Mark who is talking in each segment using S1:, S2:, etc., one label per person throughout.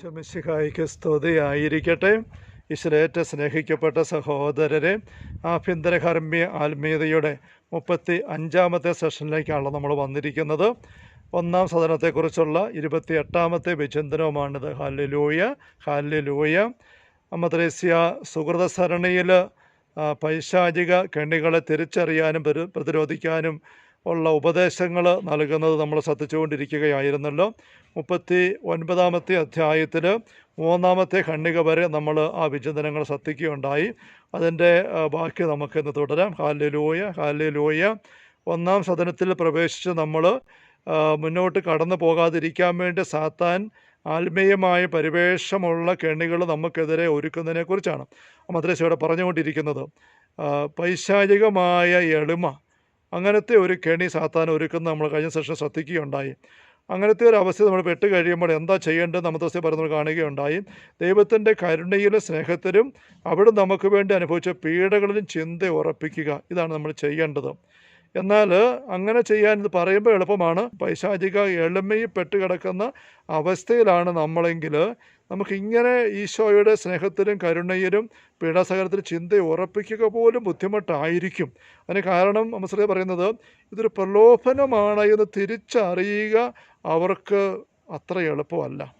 S1: ചമിശിഹായിക്ക് സ്തുതിയായിരിക്കട്ടെ. ഈശ്വരേറ്റ സ്നേഹിക്കപ്പെട്ട സഹോദരരെ ആഭ്യന്തര ആഭ്യന്തരകർമ്മ്യ ആത്മീയതയുടെ മുപ്പത്തി അഞ്ചാമത്തെ സെഷനിലേക്കാണ് നമ്മൾ വന്നിരിക്കുന്നത്. ഒന്നാം സദനത്തെക്കുറിച്ചുള്ള ഇരുപത്തി എട്ടാമത്തെ വിചിന്തനവുമാണിത്. ഹാല്യലൂയ ഹാല്യലൂയ അമ്മത്രേസ്യ സുഹൃത സരണിയിൽ പൈശാചിക കെണികളെ തിരിച്ചറിയാനും പ്രതിരോധിക്കാനും ഉള്ള ഉപദേശങ്ങൾ നൽകുന്നത് നമ്മൾ ശ്രദ്ധിച്ചുകൊണ്ടിരിക്കുകയായിരുന്നല്ലോ. മുപ്പത്തി ഒൻപതാമത്തെ അധ്യായത്തിൽ മൂന്നാമത്തെ ഖണ്ഡിക വരെ നമ്മൾ ആ വിചിന്തനങ്ങൾ ശ്രദ്ധിക്കുകയുണ്ടായി. അതിന്റെ ബാക്കി നമുക്കിന്ന് തുടരാം. ഹാലിലൂയ ഹാലിലൂയ ഒന്നാം സദനത്തിൽ പ്രവേശിച്ച് നമ്മൾ മുന്നോട്ട് കടന്നു പോകാതിരിക്കാൻ വേണ്ടി സാത്താൻ ആത്മീയമായ പരിവേഷമുള്ള കെണികൾ നമുക്കെതിരെ ഒരുക്കുന്നതിനെക്കുറിച്ചാണ് മദ്രസയോടെ പറഞ്ഞുകൊണ്ടിരിക്കുന്നത്. പൈശാചികമായ എളിമ അങ്ങനത്തെ ഒരു കെണി സാത്താൻ ഒരുക്കുന്ന നമ്മൾ കഴിഞ്ഞ സെഷൻ ശ്രദ്ധിക്കുകയുണ്ടായി. അങ്ങനത്തെ ഒരു അവസ്ഥ നമ്മൾ പെട്ട് കഴിയുമ്പോൾ എന്താ ചെയ്യേണ്ടത് നമ്മത്തെ പറയുന്നത് കാണുകയുണ്ടായി. ദൈവത്തിന്റെ കരുണയിലും സ്നേഹത്തിലും അവിടെ നമുക്ക് വേണ്ടി അനുഭവിച്ച പീഡകളിലും ചിന്ത ഉറപ്പിക്കുക. ഇതാണ് നമ്മൾ ചെയ്യേണ്ടത്. എന്നാൽ അങ്ങനെ ചെയ്യാൻ ഇത് പറയുമ്പോൾ എളുപ്പമാണ്. പൈശാചിക എളിമയിൽ പെട്ട് കിടക്കുന്ന അവസ്ഥയിലാണ് നമ്മളെങ്കിൽ നമുക്കിങ്ങനെ ഈശോയുടെ സ്നേഹത്തിലും കരുണയിലും പീഡാസഹനത്തിലും ചിന്ത ഉറപ്പിക്കുക പോലും ബുദ്ധിമുട്ടായിരിക്കും. അതിന് കാരണം അമസ്രേ പറയുന്നത് ഇതൊരു പ്രലോഭനമാണ് എന്ന് തിരിച്ചറിയുക അവർക്ക് അത്ര എളുപ്പമല്ല.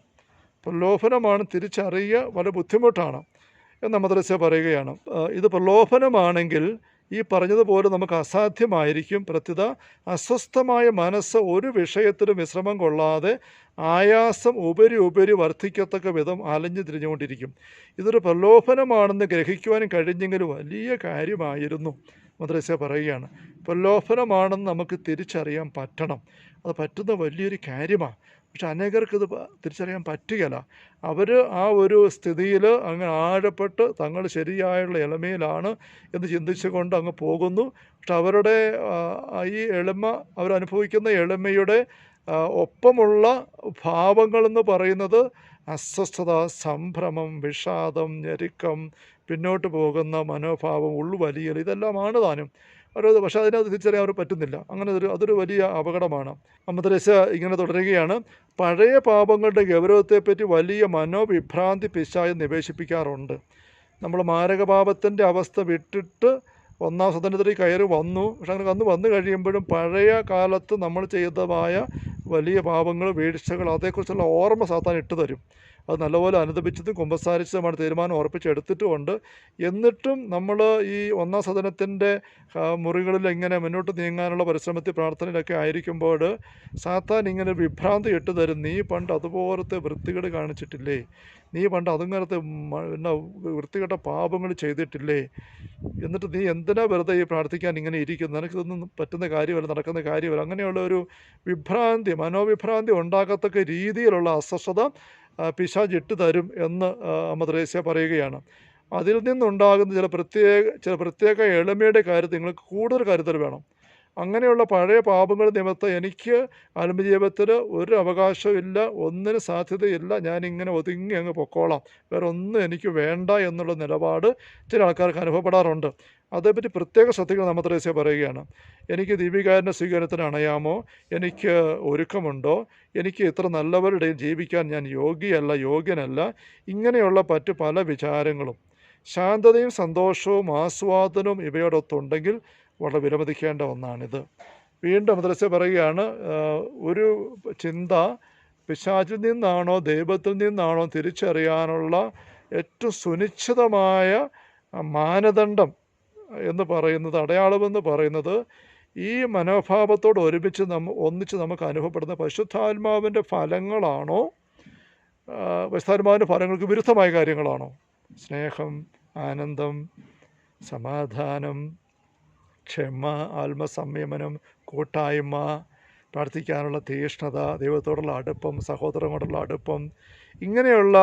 S1: പ്രലോഭനമാണ് തിരിച്ചറിയുക വളരെ ബുദ്ധിമുട്ടാണ്. എന്ന് മദ്രസ പറയുകയാണ്. ഇത് പ്രലോഭനമാണെങ്കിൽ ഈ പറഞ്ഞതുപോലെ നമുക്ക് അസാധ്യമായിരിക്കും. പ്രത്യുത അസ്വസ്ഥമായ മനസ്സ് ഒരു വിഷയത്തിലും വിശ്രമം കൊള്ളാതെ ആയാസം ഉപരി ഉപരി വർദ്ധിക്കത്തക്ക വിധം അലഞ്ഞു തിരിഞ്ഞുകൊണ്ടിരിക്കും. ഇതൊരു പ്രലോഭനമാണെന്ന് ഗ്രഹിക്കുവാനും കഴിഞ്ഞെങ്കിൽ വലിയ കാര്യമായിരുന്നു. മദ്രസ പറയുകയാണ് പ്രലോഭനമാണെന്ന് നമുക്ക് തിരിച്ചറിയാൻ പറ്റണം. അത് പറ്റുന്ന വലിയൊരു കാര്യമാണ് പക്ഷെ അനേകർക്ക് ഇത് തിരിച്ചറിയാൻ പറ്റുകയില്ല. അവർ ആ ഒരു സ്ഥിതിയിൽ അങ്ങ് ആഴപ്പെട്ട് തങ്ങൾ ശരിയായുള്ള എളിമയിലാണ് എന്ന് ചിന്തിച്ചുകൊണ്ട് അങ്ങ് പോകുന്നു. പക്ഷെ അവരുടെ ഈ എളിമ അവരനുഭവിക്കുന്ന എളിമയുടെ ഒപ്പമുള്ള ഭാവങ്ങളെന്ന് പറയുന്നത് അസ്വസ്ഥത സംഭ്രമം വിഷാദം ഞെരുക്കം പിന്നോട്ട് പോകുന്ന മനോഭാവം ഉള്ളുവലിയൽ ഇതെല്ലാമാണ് താനും. ഒരു പക്ഷേ അതിനകത്ത് തിരിച്ചറിയാൻ അവർ പറ്റുന്നില്ല. അങ്ങനെ ഒരു അതൊരു വലിയ അപകടമാണ്. അമ്മദ്രേശ ഇങ്ങനെ തുടരുകയാണ്. പഴയ പാപങ്ങളുടെ ഗൗരവത്തെപ്പറ്റി വലിയ മനോവിഭ്രാന്തി പിശായി നിവേശിപ്പിക്കാറുണ്ട്. നമ്മൾ മാരകപാപത്തിന്റെ അവസ്ഥ വിട്ടിട്ട് ഒന്നാം സ്വതന്ത്രത്തിൽ കയറി വന്നു. പക്ഷെ അങ്ങനെ വന്ന് വന്നു കഴിയുമ്പോഴും പഴയ കാലത്ത് നമ്മൾ ചെയ്തതായ വലിയ പാപങ്ങൾ വീഴ്ചകൾ അതേക്കുറിച്ചുള്ള ഓർമ്മ സാത്താൻ ഇട്ടു തരും അത് നല്ലപോലെ അനുദപിച്ചതും കുമ്പസാരിച്ചതുമാണ് തീരുമാനം ഉറപ്പിച്ചെടുത്തിട്ടുമുണ്ട്. എന്നിട്ടും നമ്മൾ ഈ ഒന്നാം സദനത്തിന്റെ മുറികളിൽ ഇങ്ങനെ മുന്നോട്ട് നീങ്ങാനുള്ള പരിശ്രമത്തിൽ പ്രാർത്ഥനയിലൊക്കെ ആയിരിക്കുമ്പോൾ സാത്താൻ ഇങ്ങനെ വിഭ്രാന്തി ഇട്ട് തരും നീ പണ്ട് അതുപോലത്തെ വൃത്തികേട് കാണിച്ചിട്ടില്ലേ? നീ പണ്ട് അതുങ്ങനത്തെ പിന്നെ വൃത്തികെട്ട പാപങ്ങൾ ചെയ്തിട്ടില്ലേ? എന്നിട്ട് നീ എന്തിനാ വെറുതെ ഈ പ്രാർത്ഥിക്കാൻ ഇങ്ങനെ ഇരിക്കുന്നു? നിനക്കിതൊന്നും പറ്റുന്ന കാര്യമല്ല നടക്കുന്ന കാര്യമല്ല. അങ്ങനെയുള്ള ഒരു വിഭ്രാന്തി മനോവിഭ്രാന്തി ഉണ്ടാകത്തക്ക രീതിയിലുള്ള അസ്വസ്ഥത ആ, പിശാച് ഇട്ട് തരും എന്ന് മദ്രേസ്യ പറയുകയാണ്. അതിൽ നിന്നുണ്ടാകുന്ന ചില പ്രത്യേക ചില പ്രത്യേക എളിമയുടെ കാര്യത്തിൽ നിങ്ങൾക്ക് കൂടുതൽ കരുതൽ വേണം. അങ്ങനെയുള്ള പഴയ പാപങ്ങൾ നിമിത്തം എനിക്ക് ആത്മജീവിതത്തിൽ ഒരു അവകാശമില്ല ഒന്നിനും സാധ്യതയില്ല. ഞാനിങ്ങനെ ഒതുങ്ങി അങ്ങ് പൊക്കോളാം. വേറെ ഒന്നും എനിക്ക് വേണ്ട എന്നുള്ള നിലപാട് ചില ആൾക്കാർക്ക് അനുഭവപ്പെടാറുണ്ട്. അതേപ്പറ്റി പ്രത്യേക ശ്രദ്ധിക്കണം നമ്മൾ ത്രേസ്യ പറയുകയാണ്. എനിക്ക് ദീപികാരന്റെ സ്വീകരണത്തിന് അണയാമോ? എനിക്ക് ഒരുക്കമുണ്ടോ? എനിക്ക് ഇത്ര നല്ലവരുടെയും ജീവിക്കാൻ ഞാൻ യോഗ്യയല്ല യോഗ്യനല്ല. ഇങ്ങനെയുള്ള മറ്റു പല വിചാരങ്ങളും. ശാന്തതയും സന്തോഷവും ആസ്വാദനവും ഇവയോടൊത്തുണ്ടെങ്കിൽ വളരെ വിലമതിക്കേണ്ട ഒന്നാണിത്. വീണ്ടും മദ്രസ പറയുകയാണ് ഒരു ചിന്ത പിശാചിൽ നിന്നാണോ ദൈവത്തിൽ നിന്നാണോ തിരിച്ചറിയാനുള്ള ഏറ്റവും സുനിശ്ചിതമായ മാനദണ്ഡം എന്ന് പറയുന്നത് അടയാളമെന്ന് പറയുന്നത് ഈ മനോഭാവത്തോട് ഒരുമിച്ച് നമ്മ ഒന്നിച്ച് നമുക്ക് അനുഭവപ്പെടുന്ന പരിശുദ്ധാത്മാവിന്റെ ഫലങ്ങളാണോ പരിശുദ്ധാത്മാവിന്റെ ഫലങ്ങൾക്ക് വിരുദ്ധമായ കാര്യങ്ങളാണോ? സ്നേഹം ആനന്ദം സമാധാനം ക്ഷമ ആത്മസംയമനം കൂട്ടായ്മ പ്രാർത്ഥിക്കാനുള്ള തീഷ്ണത ദൈവത്തോടുള്ള അടുപ്പം സഹോദരങ്ങളോടുള്ള അടുപ്പം ഇങ്ങനെയുള്ള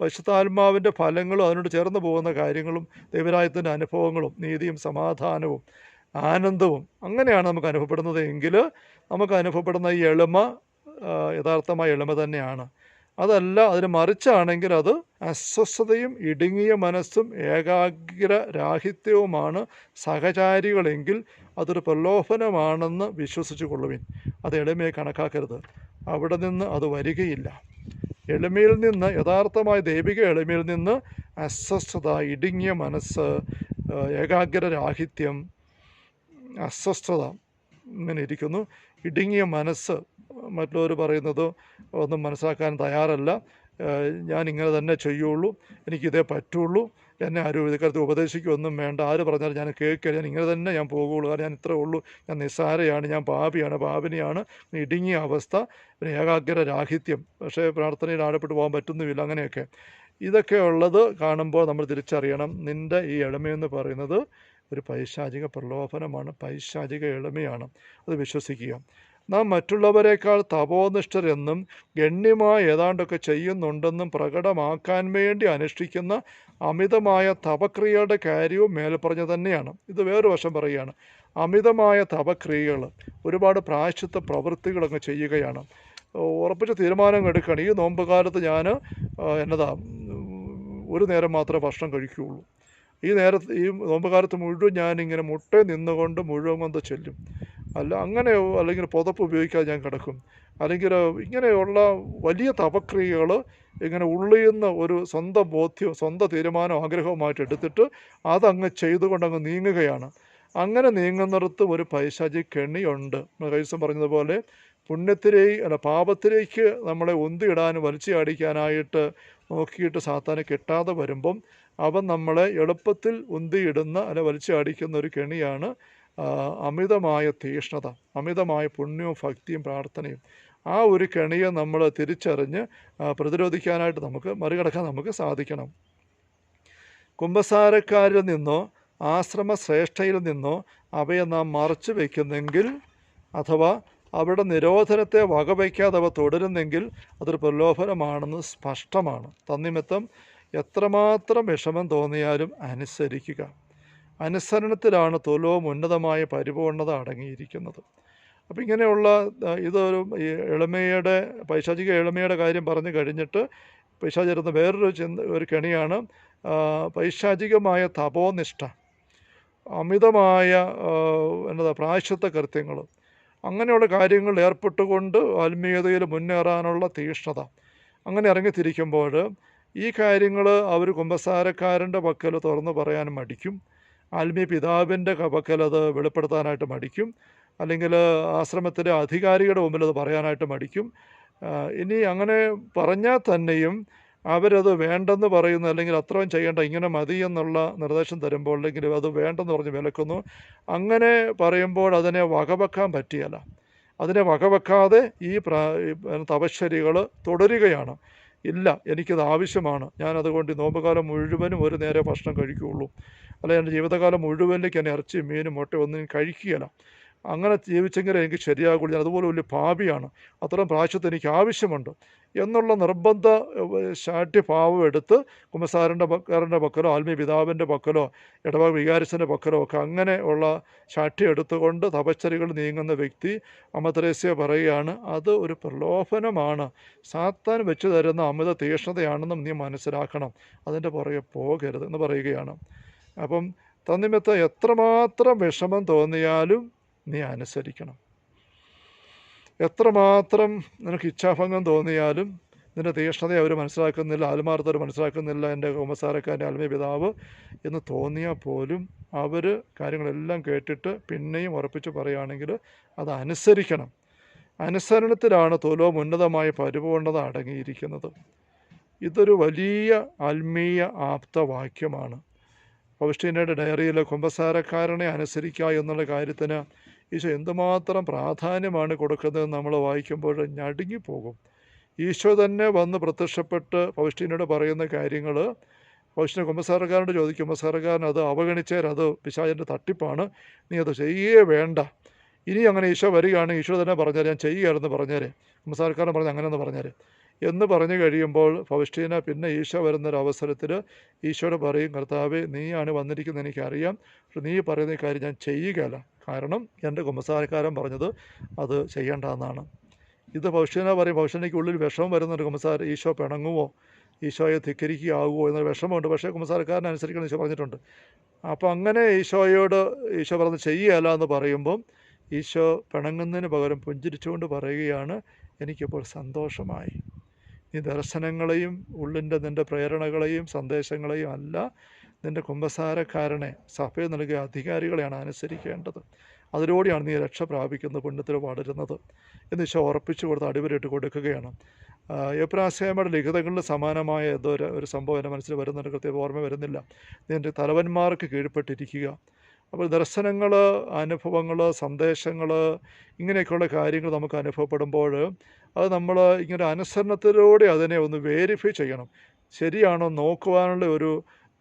S1: പശുത്താത്മാവിന്റെ ഫലങ്ങളും അതിനോട് ചേർന്ന് പോകുന്ന കാര്യങ്ങളും ദൈവരായത്തിന്റെ അനുഭവങ്ങളും നീതിയും സമാധാനവും ആനന്ദവും അങ്ങനെയാണ് നമുക്ക് അനുഭവപ്പെടുന്നത് എങ്കിൽ നമുക്ക് അനുഭവപ്പെടുന്ന ഈ എളിമ യഥാർത്ഥമായ എളിമ തന്നെയാണ്. അതല്ല അതിന് മറിച്ചാണെങ്കിൽ അത് അസ്വസ്ഥതയും ഇടുങ്ങിയ മനസ്സും ഏകാഗ്ര രാഹിത്യവുമാണ് സഹചാരികളെങ്കിൽ അതൊരു പ്രലോഭനമാണെന്ന് വിശ്വസിച്ചു കൊള്ളുവിൻ അത് എളിമയെ കണക്കാക്കരുത്. അവിടെ നിന്ന് അത് വരികയില്ല. എളിമയിൽ നിന്ന് യഥാർത്ഥമായ ദൈവിക എളിമയിൽ നിന്ന് അസ്വസ്ഥത ഇടുങ്ങിയ മനസ്സ് ഏകാഗ്ര രാഹിത്യം അസ്വസ്ഥത ഇങ്ങനെ ഇരിക്കുന്നു. ഇടുങ്ങിയ മനസ്സ് മറ്റുള്ളവർ പറയുന്നത് ഒന്നും മനസ്സിലാക്കാൻ തയ്യാറല്ല. ഞാൻ ഇങ്ങനെ തന്നെ ചെയ്യുള്ളൂ. എനിക്കിതേ പറ്റുള്ളൂ. എന്നെ ആരും ഇതിക്കാലത്ത് ഉപദേശിക്കുകയൊന്നും വേണ്ട. ആര് പറഞ്ഞാലും ഞാൻ കേൾക്കില്ല. ഞാൻ ഇങ്ങനെ തന്നെ ഞാൻ പോകുള്ളൂ. കാരണം ഞാൻ ഇത്രേ ഉള്ളൂ. ഞാൻ നിസ്സാരയാണ്. ഞാൻ പാപിയാണ്. പാപിനിയാണ്. ഇടുങ്ങിയ അവസ്ഥ. പിന്നെ ഏകാഗ്ര രാഹിത്യം. പക്ഷേ പ്രാർത്ഥനയിൽ ആഴപ്പെട്ടു പോകാൻ പറ്റുന്നുമില്ല. അങ്ങനെയൊക്കെ. ഇതൊക്കെ ഉള്ളത് കാണുമ്പോൾ നമ്മൾ തിരിച്ചറിയണം. നിന്റെ ഈ എളിമയെന്ന് പറയുന്നത് ഒരു പൈശാചിക പ്രലോഭനമാണ്. പൈശാചിക എളിമയാണ്. അത് വിശ്വസിക്കുക. നാം മറ്റുള്ളവരെക്കാൾ തപോനിഷ്ഠരെന്നും ഗണ്യമായ ഏതാണ്ടൊക്കെ ചെയ്യുന്നുണ്ടെന്നും പ്രകടമാക്കാൻ വേണ്ടി അനുഷ്ഠിക്കുന്ന അമിതമായ തപക്രിയയുടെ കാര്യവും മേൽപ്പറഞ്ഞു തന്നെയാണ്. ഇത് വേറൊരു വശം പറയുകയാണ്. അമിതമായ തപക്രിയകൾ ഒരുപാട് പ്രായശ്ചിത്ത പ്രവൃത്തികളങ്ങ് ചെയ്യുകയാണ്. ഉറപ്പിച്ച തീരുമാനം എടുക്കണം ഈ നോമ്പ് കാലത്ത് ഞാൻ എന്നതാ ഒരു നേരം മാത്രമേ ഭക്ഷണം കഴിക്കുകയുള്ളൂ. ഈ നേരത്ത് ഈ നോമ്പ് കാലത്ത് മുഴുവൻ ഞാനിങ്ങനെ മുട്ട നിന്നുകൊണ്ട് മുഴുവൻ കൊണ്ട് ചെല്ലും. അല്ല അങ്ങനെ അല്ലെങ്കിൽ പുതപ്പ് ഉപയോഗിക്കാതെ ഞാൻ കിടക്കും. അല്ലെങ്കിൽ ഇങ്ങനെയുള്ള വലിയ തപക്രിയകൾ ഇങ്ങനെ ഉള്ളിൽ നിന്ന് ഒരു സ്വന്തം ബോധ്യം സ്വന്തം തീരുമാനം ആഗ്രഹവുമായിട്ട് എടുത്തിട്ട് അതങ്ങ് ചെയ്തുകൊണ്ട് അങ്ങ് നീങ്ങുകയാണ്. അങ്ങനെ നീങ്ങുന്നിടത്ത് ഒരു പൈശാചി കെണിയുണ്ട്. കൈസം പറഞ്ഞതുപോലെ പുണ്യത്തിലേക്ക് അല്ല പാപത്തിലേക്ക് നമ്മളെ ഒന്തിയിടാനും വലിച്ചാടിക്കാനായിട്ട് നോക്കിയിട്ട് സാത്താനെ കിട്ടാതെ വരുമ്പം അവൻ നമ്മളെ എളുപ്പത്തിൽ ഉന്തിയിടുന്ന അല്ല വലിച്ചാടിക്കുന്ന ഒരു കെണിയാണ് അമിതമായ തീഷ്ണത അമിതമായ പുണ്യവും ഭക്തിയും പ്രാർത്ഥനയും ആ ഒരു കെണിയെ നമ്മൾ തിരിച്ചറിഞ്ഞ് പ്രതിരോധിക്കാനായിട്ട് നമുക്ക് മറികടക്കാൻ നമുക്ക് സാധിക്കണം. കുംഭസാരക്കാരിൽ നിന്നോ ആശ്രമ ശ്രേഷ്ഠയിൽ നിന്നോ അവയെ നാം മറച്ചു വയ്ക്കുന്നെങ്കിൽ അഥവാ അവരുടെ നിരോധനത്തെ വകവയ്ക്കാതെ അവ തുടരുന്നെങ്കിൽ അതൊരു പ്രലോഭനമാണെന്ന് സ്പഷ്ടമാണ്. തന്നിമിത്തം എത്രമാത്രം വിഷമം തോന്നിയാലും അനുസരിക്കുക. അനുസരണത്തിലാണ് തുലവും ഉന്നതമായ പരിപൂർണത അടങ്ങിയിരിക്കുന്നത്. അപ്പം ഇങ്ങനെയുള്ള ഇതൊരു എളിമയുടെ പൈശാചിക എളിമയുടെ കാര്യം പറഞ്ഞു കഴിഞ്ഞിട്ട് പൈശാചിരുന്ന വേറൊരു ചിന്ത ഒരു കെണിയാണ് പൈശാചികമായ തപോനിഷ്ഠ അമിതമായ എന്താ പ്രായശ്ചിത്ത കൃത്യങ്ങൾ അങ്ങനെയുള്ള കാര്യങ്ങളിൽ ഏർപ്പെട്ടുകൊണ്ട് ആത്മീയതയിൽ മുന്നേറാനുള്ള തീഷ്ണത. അങ്ങനെ ഇറങ്ങിത്തിരിക്കുമ്പോൾ ഈ കാര്യങ്ങൾ അവർ കുമ്പസാരക്കാരന്റെ പക്കൽ തുറന്ന് പറയാൻ മടിക്കും. ആത്മീയ പിതാവിന്റെ പക്കലത് വെളിപ്പെടുത്താനായിട്ട് മടിക്കും. അല്ലെങ്കിൽ ആശ്രമത്തിലെ അധികാരികളുടെ മുമ്പിൽ അത് പറയാനായിട്ട് മടിക്കും. ഇനി അങ്ങനെ പറഞ്ഞാൽ തന്നെയും അവരത് വേണ്ടെന്ന് പറയുന്നു അല്ലെങ്കിൽ അത്രയും ചെയ്യേണ്ട ഇങ്ങനെ മതി എന്നുള്ള നിർദ്ദേശം തരുമ്പോൾ അല്ലെങ്കിൽ അത് വേണ്ടെന്ന് പറഞ്ഞ് വിലക്കുന്നു. അങ്ങനെ പറയുമ്പോൾ അതിനെ വകവെക്കാൻ പറ്റിയല്ല. അതിനെ വകവെക്കാതെ ഈ തപശ്ശരികൾ തുടരുകയാണ്. ഇല്ല എനിക്കത് ആവശ്യമാണ്. ഞാൻ അതുകൊണ്ട് നോമ്പുകാലം മുഴുവനും ഒരു നേരെ ഭക്ഷണം കഴിക്കുകയുള്ളൂ. അല്ല എന്റെ ജീവിതകാലം മുഴുവനിലേക്ക് എന്നെ ഇറച്ചി മീനും മുട്ട ഒന്നും കഴിക്കുകയില്ല. അങ്ങനെ ജീവിച്ചെങ്കിലേ എനിക്ക് ശരിയാകുള്ളൂ. ഞാൻ അതുപോലെ വലിയ പാപിയാണ്. അത്തരം പ്രാവശ്യത്തെ എനിക്ക് ആവശ്യമുണ്ട്. എന്നുള്ള നിർബന്ധ ശാഠ്യ ശാഠ്യഭാവം എടുത്ത് കുമ്പസാരന്റെ പക്കാരന്റെ പക്കലോ ആത്മീയ പിതാവിന്റെ പക്കലോ ഇടവക വികാരിച്ചന്റെ പക്കലോ ഒക്കെ അങ്ങനെ ഉള്ള ശാഠ്യം എടുത്തുകൊണ്ട് തപശ്ചരികൾ നീങ്ങുന്ന വ്യക്തി അമത്രേസ്യ പറയുകയാണ് അത് ഒരു പ്രലോഭനമാണ്. സാത്താൻ വെച്ചു തരുന്ന അമിത തീക്ഷ്ണതയാണെന്നും നീ മനസ്സിലാക്കണം. അതിന്റെ പുറകെ പോകരുത് എന്ന് പറയുകയാണ്. അപ്പം തന്നിമിത്തം എത്രമാത്രം വിഷമം തോന്നിയാലും നീ അനുസരിക്കണം. എത്രമാത്രം നിനക്ക് ഇച്ഛാഭംഗം തോന്നിയാലും നിന്റെ തീക്ഷ്ണതയെ അവർ മനസ്സിലാക്കുന്നില്ല ആത്മാർത്ഥർ മനസ്സിലാക്കുന്നില്ല എന്റെ കുമ്പസാരക്കാരന്റെ ആത്മീയ പിതാവ് എന്ന് തോന്നിയാൽ പോലും അവർ കാര്യങ്ങളെല്ലാം കേട്ടിട്ട് പിന്നെയും ഉറപ്പിച്ച് പറയുകയാണെങ്കിൽ അത് അനുസരിക്കണം. അനുസരണത്തിലാണ് തുലവും ഉന്നതമായ പരിപൂർണത അടങ്ങിയിരിക്കുന്നത്. ഇതൊരു വലിയ ആത്മീയ ആപ്തവാക്യമാണ്. പൗഷ്ടീനയുടെ ഡയറിയിലെ കുമ്പസാരക്കാരനെ അനുസരിക്കുക എന്നുള്ള കാര്യത്തിന് ഈശോ എന്തുമാത്രം പ്രാധാന്യമാണ് കൊടുക്കുന്നത് നമ്മൾ വായിക്കുമ്പോൾ ഞടുങ്ങിപ്പോകും. ഈശോ തന്നെ വന്ന് പ്രത്യക്ഷപ്പെട്ട് പൗഷ്ടീനോട് പറയുന്ന കാര്യങ്ങൾ പൗഷ്ടിനെ കുമ്പസാരക്കാരനോട് ചോദിക്കും കുമ്പസാരക്കാരൻ അത് അവഗണിച്ചാൽ അത് പിശാചിന്റെ തട്ടിപ്പാണ് നീ അത് ചെയ്യേ വേണ്ട. ഇനി അങ്ങനെ ഈശോ വരികയാണെങ്കിൽ ഈശോ തന്നെ പറഞ്ഞാൽ ഞാൻ ചെയ്യുകയായിരുന്നു പറഞ്ഞേരെ. കുമ്പസാരക്കാരൻ പറഞ്ഞ് അങ്ങനെയെന്ന് പറഞ്ഞേരെ. എന്ന് പറഞ്ഞു കഴിയുമ്പോൾ ഫൗസ്റ്റീന പിന്നെ ഈശോ വരുന്നൊരവസരത്തിൽ ഈശോയോട് പറയും കർത്താവെ നീയാണ് വന്നിരിക്കുന്നത് എനിക്കറിയാം. നീ പറയുന്ന കാര്യം ഞാൻ ചെയ്യുകയല്ല. കാരണം എന്റെ കുമ്പസാരക്കാരൻ പറഞ്ഞത് അത് ചെയ്യേണ്ടതെന്നാണ്. ഇത് ഭവിഷ്യന പറയും ഭവിഷ്യനയ്ക്ക് ഉള്ളിൽ വിഷമം വരുന്നുണ്ട്. കുമ്പസാര ഈശോ പിണങ്ങുമോ ഈശോയെ ധിക്കരിക്കുകയാകുമോ എന്നൊരു വിഷമമുണ്ട്. പക്ഷേ കുമ്പസാരക്കാരൻ അനുസരിക്കണം ഈശോ പറഞ്ഞിട്ടുണ്ട്. അപ്പോൾ അങ്ങനെ ഈശോയോട് ഈശോ പറഞ്ഞ് ചെയ്യുകയല്ല എന്ന് പറയുമ്പം ഈശോ പിണങ്ങുന്നതിന് പകരം പുഞ്ചിരിച്ചുകൊണ്ട് പറയുകയാണ് എനിക്കിപ്പോൾ സന്തോഷമായി. നീ ദർശനങ്ങളെയും ഉള്ളിന്റെ നിന്റെ പ്രേരണകളെയും സന്ദേശങ്ങളെയും അല്ല നിന്റെ കുമ്പസാരക്കാരനെ സഭയിൽ നൽകിയ അധികാരികളെയാണ് അനുസരിക്കേണ്ടത്. അതിലൂടെയാണ് നീ രക്ഷ പ്രാപിക്കുന്നത് പുണ്യത്തിൽ വളരുന്നത് എന്ന് ഈശോ ഉറപ്പിച്ചു കൊടുത്ത് അടിവരയിട്ട് കൊടുക്കുകയാണ്. എപ്രാസേമയുടെ ലിഖിതങ്ങളിൽ സമാനമായ ഏതോ ഒരു സംഭവം എന്റെ മനസ്സിൽ വരുന്നുണ്ട്. കൃത്യം ഓർമ്മ വരുന്നില്ല. നീ എന്റെ തലവന്മാർക്ക് കീഴ്പ്പെട്ടിരിക്കുക. അപ്പോൾ ദർശനങ്ങൾ അനുഭവങ്ങൾ സന്ദേശങ്ങൾ ഇങ്ങനെയൊക്കെയുള്ള കാര്യങ്ങൾ നമുക്ക് അനുഭവപ്പെടുമ്പോൾ അത് നമ്മൾ ഇങ്ങനെ അനുസരണത്തിലൂടെ അതിനെ ഒന്ന് വേരിഫൈ ചെയ്യണം. ശരിയാണോ നോക്കുവാനുള്ള ഒരു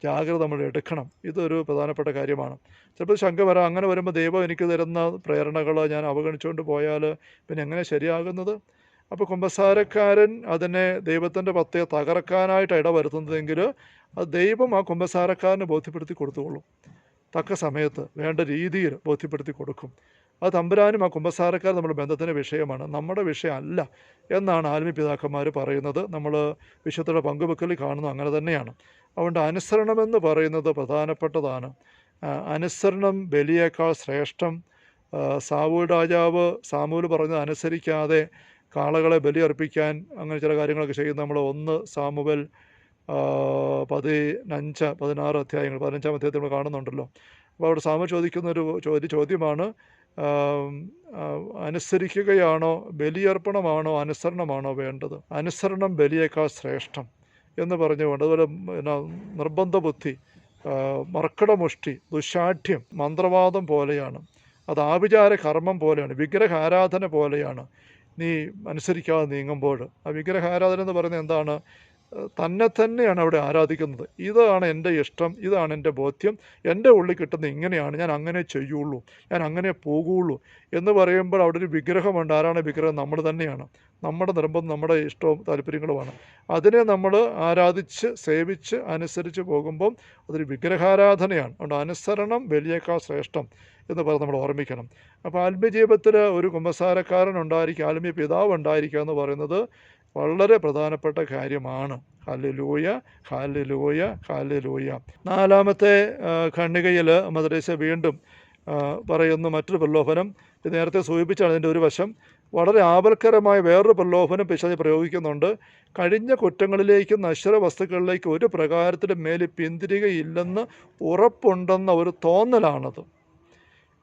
S1: ജാഗ്രത നമ്മൾ എടുക്കണം. ഇതൊരു പ്രധാനപ്പെട്ട കാര്യമാണ്. ചിലപ്പോൾ ശങ്ക വരാം അങ്ങനെ വരുമ്പോൾ ദൈവം എനിക്ക് തരുന്ന പ്രേരണകൾ ഞാൻ അവഗണിച്ചുകൊണ്ട് പോയാൽ പിന്നെ എങ്ങനെ ശരിയാകുന്നത്? അപ്പോൾ കുമ്പസാരക്കാരൻ അതിനെ ദൈവത്തിന്റെ പത്തയെ തകർക്കാനായിട്ട് ഇടവരുത്തുന്നതെങ്കിൽ അത് ദൈവം ആ കുമ്പസാരക്കാരന് ബോധ്യപ്പെടുത്തി കൊടുത്തുകൊള്ളും. തക്ക സമയത്ത് വേണ്ട രീതിയിൽ ബോധ്യപ്പെടുത്തി കൊടുക്കും. അത് തമ്പുരാനും ആ കുമ്പസാരക്കാർ നമ്മുടെ ബന്ധത്തിന്റെ വിഷയമാണ്. നമ്മുടെ വിഷയമല്ല എന്നാണ് ആൽമി പിതാക്കന്മാർ പറയുന്നത്. നമ്മൾ വിശുദ്ധയുടെ പങ്കുവെക്കലിൽ കാണുന്നു അങ്ങനെ തന്നെയാണ്. അതുകൊണ്ട് അനുസരണമെന്ന് പറയുന്നത് പ്രധാനപ്പെട്ടതാണ്. അനുസരണം ബലിയേക്കാൾ ശ്രേഷ്ഠം. സാവൂൽ രാജാവ് സാമൂൽ പറഞ്ഞത് അനുസരിക്കാതെ കാളകളെ ബലിയർപ്പിക്കാൻ അങ്ങനെ ചില കാര്യങ്ങളൊക്കെ ചെയ്യുന്ന നമ്മൾ ഒന്ന് സാമുവൽ പതിനഞ്ച് പതിനാറ് അധ്യായങ്ങൾ പതിനഞ്ചാം അധ്യായത്തിൽ നമ്മൾ കാണുന്നുണ്ടല്ലോ. അപ്പോൾ അവിടെ സാമ ചോദിക്കുന്ന ഒരു ചോദ്യ ചോദ്യമാണ് അനുസരിക്കുകയാണോ ബലിയർപ്പണമാണോ അനുസരണമാണോ വേണ്ടത്? അനുസരണം ബലിയേക്കാൾ ശ്രേഷ്ഠം എന്ന് പറഞ്ഞുകൊണ്ട് അതുപോലെ പിന്നെ നിർബന്ധ ബുദ്ധി മർക്കടമുഷ്ടി ദുശാഠ്യം മന്ത്രവാദം പോലെയാണ്. അത് ആഭിചാര കർമ്മം പോലെയാണ് വിഗ്രഹാരാധന പോലെയാണ്. നീ അനുസരിക്കാതെ നീങ്ങുമ്പോൾ ആ വിഗ്രഹാരാധന എന്ന് പറയുന്നത് എന്താണ്? തന്നെ തന്നെയാണ് അവിടെ ആരാധിക്കുന്നത്. ഇതാണ് എന്റെ ഇഷ്ടം ഇതാണ് എന്റെ ബോധ്യം. എന്റെ ഉള്ളിൽ കിട്ടുന്നത് ഇങ്ങനെയാണ് ഞാൻ അങ്ങനെ ചെയ്യുള്ളൂ ഞാൻ അങ്ങനെ പോകുള്ളൂ എന്ന് പറയുമ്പോൾ അവിടെ ഒരു വിഗ്രഹമുണ്ട്. ആരാണ് വിഗ്രഹം? നമ്മൾ തന്നെയാണ്. നമ്മുടെ നിർബന്ധം നമ്മുടെ ഇഷ്ടവും താല്പര്യങ്ങളുമാണ്. അതിനെ നമ്മൾ ആരാധിച്ച് സേവിച്ച് അനുസരിച്ച് പോകുമ്പം അതൊരു വിഗ്രഹാരാധനയാണ്. അതുകൊണ്ട് അനുസരണം വലിയേക്കാൾ ശ്രേഷ്ഠം എന്ന് പറഞ്ഞ് നമ്മൾ ഓർമ്മിക്കണം. അപ്പോൾ ആത്മീയ ജീവിതത്തിൽ ഒരു കുമ്പസാരക്കാരൻ ഉണ്ടായിരിക്കുക ആത്മീയ പിതാവ് ഉണ്ടായിരിക്കുക എന്ന് പറയുന്നത് വളരെ പ്രധാനപ്പെട്ട കാര്യമാണ്. ഹാലലൂയ ഹാലലൂയ ഹാലലൂയ നാലാമത്തെ ഖണ്ണികയിൽ മദ്രസ വീണ്ടും പറയുന്ന മറ്റൊരു പ്രലോഭനം. ഇത് നേരത്തെ സൂചിപ്പിച്ചാണ് ഇതിന്റെ ഒരു വശം. വളരെ ആപൽക്കരമായ വേറൊരു പ്രലോഭനം പിശാചി പ്രയോഗിക്കുന്നുണ്ട്. കഴിഞ്ഞ കുറ്റങ്ങളിലേക്കും നശ്വര വസ്തുക്കളിലേക്കും ഒരു പ്രകാരത്തിലും മേലിൽ പിന്തിരികയില്ലെന്ന് ഉറപ്പുണ്ടെന്ന ഒരു തോന്നലാണത്.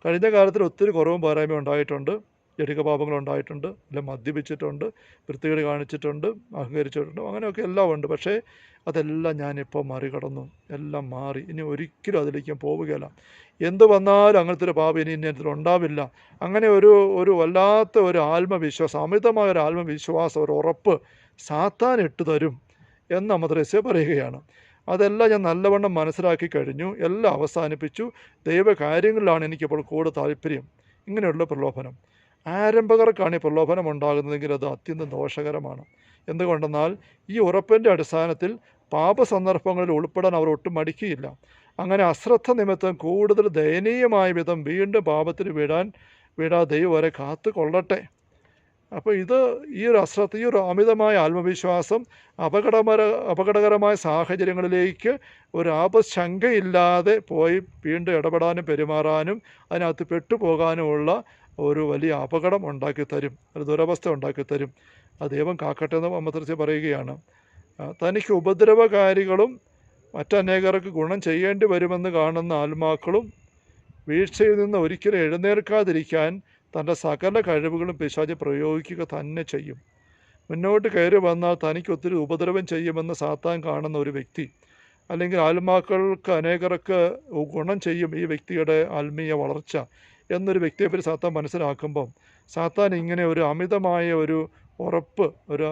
S1: കഴിഞ്ഞ കാലത്തിൽ ഒത്തിരി കുറവും പോരായ്മ ഉണ്ടായിട്ടുണ്ട്. ജടിക പാപങ്ങൾ ഉണ്ടായിട്ടുണ്ട് അല്ലെ മദ്യപിച്ചിട്ടുണ്ട് വൃത്തികേട് കാണിച്ചിട്ടുണ്ട് അഹങ്കരിച്ചിട്ടുണ്ട് അങ്ങനെയൊക്കെ എല്ലാം ഉണ്ട്. പക്ഷേ അതെല്ലാം ഞാനിപ്പോൾ മറികടന്നു എല്ലാം മാറി. ഇനി ഒരിക്കലും അതിലേക്ക് പോവുകയല്ല പോവുകയില്ല. എന്ത് വന്നാലും അങ്ങനത്തെ ഒരു പാപം ഇനി ഇന്നത്തിൽ ഉണ്ടാവില്ല. അങ്ങനെ ഒരു ഒരു വല്ലാത്ത ഒരു ആത്മവിശ്വാസം അമിതമായ ഒരു ആത്മവിശ്വാസം ഒരു ഉറപ്പ് സാത്താൻ ഇട്ട് തരും എന്ന് മദ്രസ്യ പറയുകയാണ്. അതെല്ലാം ഞാൻ നല്ലവണ്ണം മനസ്സിലാക്കി കഴിഞ്ഞു എല്ലാം അവസാനിപ്പിച്ചു. ദൈവകാര്യങ്ങളിലാണ് എനിക്കിപ്പോൾ കൂടുതൽ താല്പര്യം. ഇങ്ങനെയുള്ള പ്രലോഭനം. ആരംഭകർക്കാണ് ഈ പ്രലോഭനം ഉണ്ടാകുന്നതെങ്കിൽ അത് അത്യന്തം ദോഷകരമാണ്. എന്തുകൊണ്ടെന്നാൽ ഈ ഉറപ്പിന്റെ അടിസ്ഥാനത്തിൽ പാപസന്ദർഭങ്ങളിൽ ഉൾപ്പെടാൻ അവർ ഒട്ടും മടിക്കുകയില്ല. അങ്ങനെ അശ്രദ്ധ നിമിത്തം കൂടുതൽ ദയനീയമായ വിധം വീണ്ടും പാപത്തിൽ വീഴാൻ വീഴാതെ ദൈവം വരെ കാത്തു കൊള്ളട്ടെ അപ്പോൾ ഇത് ഈ ഒരു അശ്രദ്ധ ഈ ഒരു അമിതമായ ആത്മവിശ്വാസം അപകടമര അപകടകരമായ സാഹചര്യങ്ങളിലേക്ക് ഒരു ആപശങ്കയില്ലാതെ പോയി വീണ്ടും ഇടപെടാനും പെരുമാറാനും അതിനകത്ത് പെട്ടുപോകാനുമുള്ള ഒരു വലിയ അപകടം ഉണ്ടാക്കി തരും ഒരു ദുരവസ്ഥ ഉണ്ടാക്കി തരും. ആ ദൈവം കാക്കട്ടെ എന്ന് അമ്മത്തരസ്യ പറയുകയാണ്. തനിക്ക് ഉപദ്രവകാരികളും മറ്റനേകർക്ക് ഗുണം ചെയ്യേണ്ടി വരുമെന്ന് കാണുന്ന ആത്മാക്കളും വീഴ്ചയിൽ നിന്ന് ഒരിക്കലും എഴുന്നേൽക്കാതിരിക്കാൻ തന്റെ സകല കഴിവുകളും പിശാചി പ്രയോഗിക്കുക തന്നെ ചെയ്യും. മുന്നോട്ട് കയറി വന്നാൽ തനിക്ക് ഒത്തിരി ഉപദ്രവം ചെയ്യുമെന്ന് സാത്താൻ കാണുന്ന ഒരു വ്യക്തി. അല്ലെങ്കിൽ ആത്മാക്കൾക്ക് അനേകർക്ക് ഗുണം ചെയ്യും ഈ വ്യക്തിയുടെ ആത്മീയ വളർച്ച. എന്നൊരു വ്യക്തിയെപ്പറ്റി സാത്താൻ മനസ്സിലാക്കുമ്പം സാത്താൻ ഇങ്ങനെ ഒരു അമിതമായ ഒരു ഉറപ്പ് ഒരു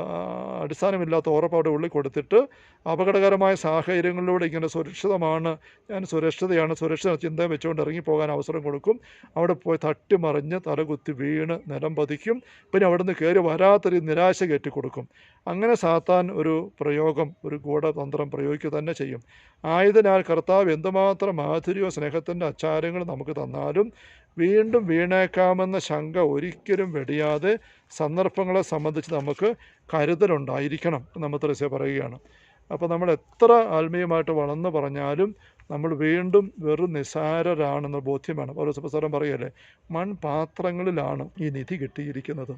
S1: അടിസ്ഥാനമില്ലാത്ത ഉറപ്പ് അവിടെ ഉള്ളിൽ കൊടുത്തിട്ട് അപകടകരമായ സാഹചര്യങ്ങളിലൂടെ ഇങ്ങനെ സുരക്ഷിതമാണ് ഞാൻ സുരക്ഷിതയാണ് സുരക്ഷിത ചിന്ത വെച്ചുകൊണ്ട് ഇറങ്ങിപ്പോകാൻ അവസരം കൊടുക്കും. അവിടെ പോയി തട്ടിമറിഞ്ഞ് തലകുത്തി വീണ് നിലം പതിക്കും. പിന്നെ അവിടെ നിന്ന് കയറി വരാത്തൊരു നിരാശ കയറ്റി കൊടുക്കും അങ്ങനെ സാത്താൻ ഒരു പ്രയോഗം ഒരു ഗൂഢതന്ത്രം പ്രയോഗിക്കുക തന്നെ ചെയ്യും. ആയതിനാൽ കർത്താവ് എന്തുമാത്രം മാധുര്യോ സ്നേഹത്തിന്റെ അച്ചാരങ്ങൾ നമുക്ക് തന്നാലും വീണ്ടും വീണേക്കാമെന്ന ശങ്ക ഒരിക്കലും വെടിയാതെ സന്ദർഭങ്ങളെ സംബന്ധിച്ച് നമുക്ക് കരുതലുണ്ടായിരിക്കണം നമ്മൾ തെരസ്യ പറയുകയാണ്. അപ്പോൾ നമ്മൾ എത്ര ആത്മീയമായിട്ട് വളർന്നു പറഞ്ഞാലും നമ്മൾ വീണ്ടും വെറും നിസാരരാണെന്ന ബോധ്യമാണ്. സുപ്രസാരം പറയല്ലേ? മൺപാത്രങ്ങളിലാണ് ഈ നിധി കിട്ടിയിരിക്കുന്നത്.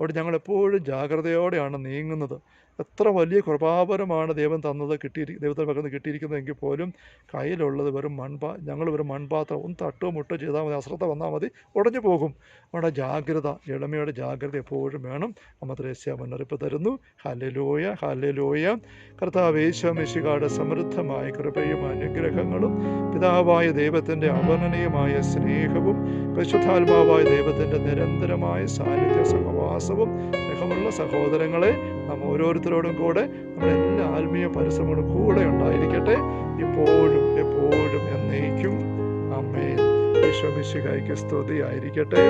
S1: അവിടെ ഞങ്ങൾ എപ്പോഴും ജാഗ്രതയോടെയാണ് നീങ്ങുന്നത്. എത്ര വലിയ കൃപാപരമാണ് ദൈവം തന്നത് കിട്ടിയിരി ദൈവത്തിന്റെ പകർന്ന് കിട്ടിയിരിക്കുന്നതെങ്കിൽ പോലും കയ്യിലുള്ളത് വെറും മൺപാ ഞങ്ങൾ വെറും മൺപാത്രം ഒന്ന് തട്ടോ മുട്ടോ ചെയ്താൽ മതി അശ്രദ്ധ വന്നാൽ മതി ഉടഞ്ഞു പോകും. അവിടെ ജാഗ്രത ഇളമയുടെ ജാഗ്രത എപ്പോഴും വേണം. അമ്മ ത്രേസ്യ മുന്നറിയിപ്പ് തരുന്നു. ഹലലോയ ഹലലോയ കർത്താവ് യേശോമിശികാട് സമൃദ്ധമായ കൃപയും അനുഗ്രഹങ്ങളും പിതാവായ ദൈവത്തിന്റെ അവർണനീയമായ സ്നേഹവും പരിശുദ്ധാത്മാവായ ദൈവത്തിന്റെ നിരന്തരമായ സാന്നിധ്യ സഹവാസവും സ്നേഹമുള്ള സഹോദരങ്ങളെ നാം ഓരോരുത്തരോടും കൂടെ നമ്മുടെ എല്ലാ ആത്മീയ പരിശ്രമങ്ങളും കൂടെ ഉണ്ടായിരിക്കട്ടെ. ഇപ്പോഴും എപ്പോഴും എന്നേക്കും. അമ്മേ ഈശോമിശിഹായ്ക്ക് സ്തുതി ആയിരിക്കട്ടെ